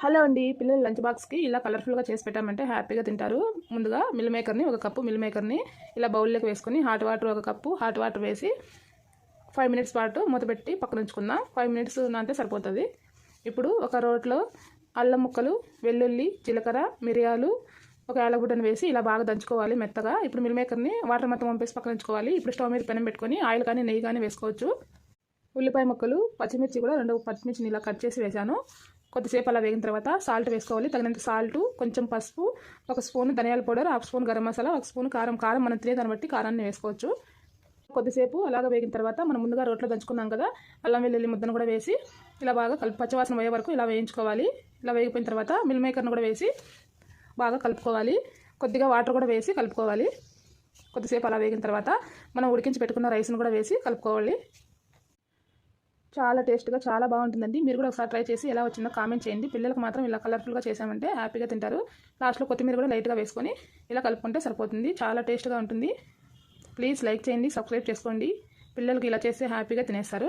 Hello అండి పిల్లలు lunch బాక్స్కి ఇలా కలర్ఫుల్గా చేసి పెట్టామంటే హ్యాపీగా తింటారు. ముందుగా మిల్ మేకర్ని ఒక కప్పు మిల్ మేకర్ని ఇలా బౌల్లోకి వేసుకొని హాట్ వాటర్ ఒక కప్పు హాట్ వాటర్ వేసి ఫైవ్ మినిట్స్ పాటు మూత పెట్టి పక్కన ఉంచుకుందాం. ఫైవ్ మినిట్స్ అంటే సరిపోతుంది. ఇప్పుడు ఒక రోట్లో అల్లం ముక్కలు వెల్లుల్లి జీలకర్ర మిరియాలు ఒక యాలగుడ్డను వేసి ఇలా బాగా దంచుకోవాలి మెత్తగా. ఇప్పుడు మిల్ మేకర్ని వాటర్ మొత్తం పంపేసి పక్కన ఉంచుకోవాలి. ఇప్పుడు స్టవ్ మీద పెనం పెట్టుకొని ఆయిల్ కానీ నెయ్యి కానీ వేసుకోవచ్చు. ఉల్లిపాయ ముక్కలు పచ్చిమిర్చి కూడా రెండు పచ్చిమిర్చిని ఇలా కట్ చేసి వేశాను. కొద్దిసేపు అలా వేగిన తర్వాత సాల్ట్ వేసుకోవాలి. తగినంత సాల్ట్ కొంచెం పసుపు ఒక స్పూన్ ధనియాల powder half spoon garam masala ఒక స్పూన్ కారం. కారం మనం తినే దాన్ని బట్టి కారాన్ని వేసుకోవచ్చు. కొద్దిసేపు అలాగ వేగిన తర్వాత మనం ముందుగా రోట్లో దంచుకున్నాం కదా అల్లం వెల్లుల్లి ముద్దను కూడా వేసి ఇలా బాగా కలిపి పచ్చవాసన పోయే వరకు ఇలా వేయించుకోవాలి. ఇలా వేగిపోయిన తర్వాత మిల్ మేకర్ను కూడా వేసి బాగా కలుపుకోవాలి. కొద్దిగా వాటర్ కూడా వేసి కలుపుకోవాలి. కొద్దిసేపు అలా వేగిన తర్వాత మనం ఉడికించి పెట్టుకున్న రైస్ను కూడా వేసి కలుపుకోవాలి. చాలా టేస్ట్గా చాలా బాగుంటుందండి. మీరు కూడా ఒకసారి ట్రై చేసి ఎలా వచ్చిందో కామెంట్ చేయండి. పిల్లలకు మాత్రం ఇలా కలర్ఫుల్గా చేసామంటే హ్యాపీగా తింటారు. లాస్ట్లో కొత్తిమీర కూడా లైట్గా వేసుకొని ఇలా కలుపుకుంటే సరిపోతుంది. చాలా టేస్ట్గా ఉంటుంది. ప్లీజ్ లైక్ చేయండి సబ్స్క్రైబ్ చేసుకోండి. పిల్లలకి ఇలా చేస్తే హ్యాపీగా తినేస్తారు.